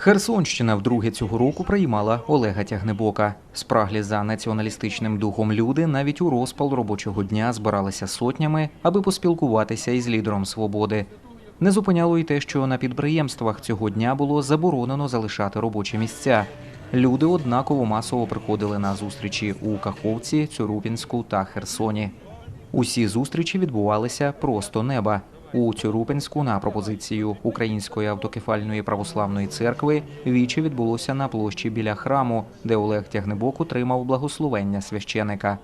Херсонщина вдруге цього року приймала Олега Тягнебока. Спраглі за націоналістичним духом люди навіть у розпал робочого дня збиралися сотнями, аби поспілкуватися із лідером свободи. Не зупиняло й те, що на підприємствах цього дня було заборонено залишати робочі місця. Люди однаково масово приходили на зустрічі у Каховці, Цюрупінську та Херсоні. Усі зустрічі відбувалися просто неба. У Цюрупинську на пропозицію Української автокефальної православної церкви віче відбулося на площі біля храму, де Олег Тягнебок отримав благословення священика.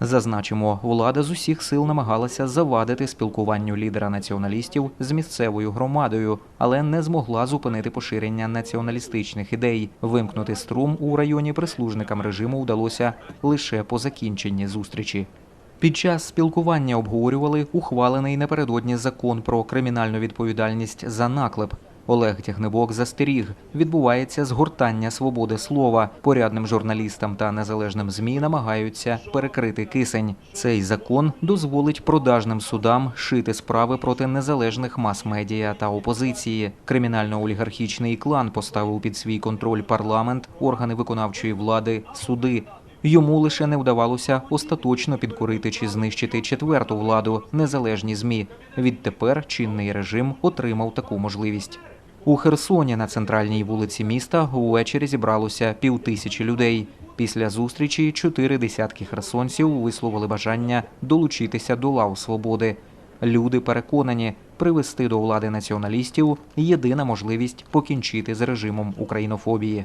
Зазначимо, влада з усіх сил намагалася завадити спілкуванню лідера націоналістів з місцевою громадою, але не змогла зупинити поширення націоналістичних ідей. Вимкнути струм у районі прислужникам режиму вдалося лише по закінченні зустрічі. Під час спілкування обговорювали ухвалений напередодні закон про кримінальну відповідальність за наклеп. Олег Тягнебок застеріг, відбувається згортання свободи слова. Порядним журналістам та незалежним змі намагаються перекрити кисень. Цей закон дозволить продажним судам шити справи проти незалежних мас-медіа та опозиції. Кримінально-олігархічний клан поставив під свій контроль парламент, органи виконавчої влади, суди. Йому лише не вдавалося остаточно підкорити чи знищити четверту владу незалежні змі. Відтепер чинний режим отримав таку можливість. У Херсоні на центральній вулиці міста ввечері зібралося півтисячі людей. Після зустрічі чотири десятки херсонців висловили бажання долучитися до лав свободи. Люди переконані, привести до влади націоналістів єдина можливість покінчити з режимом українофобії.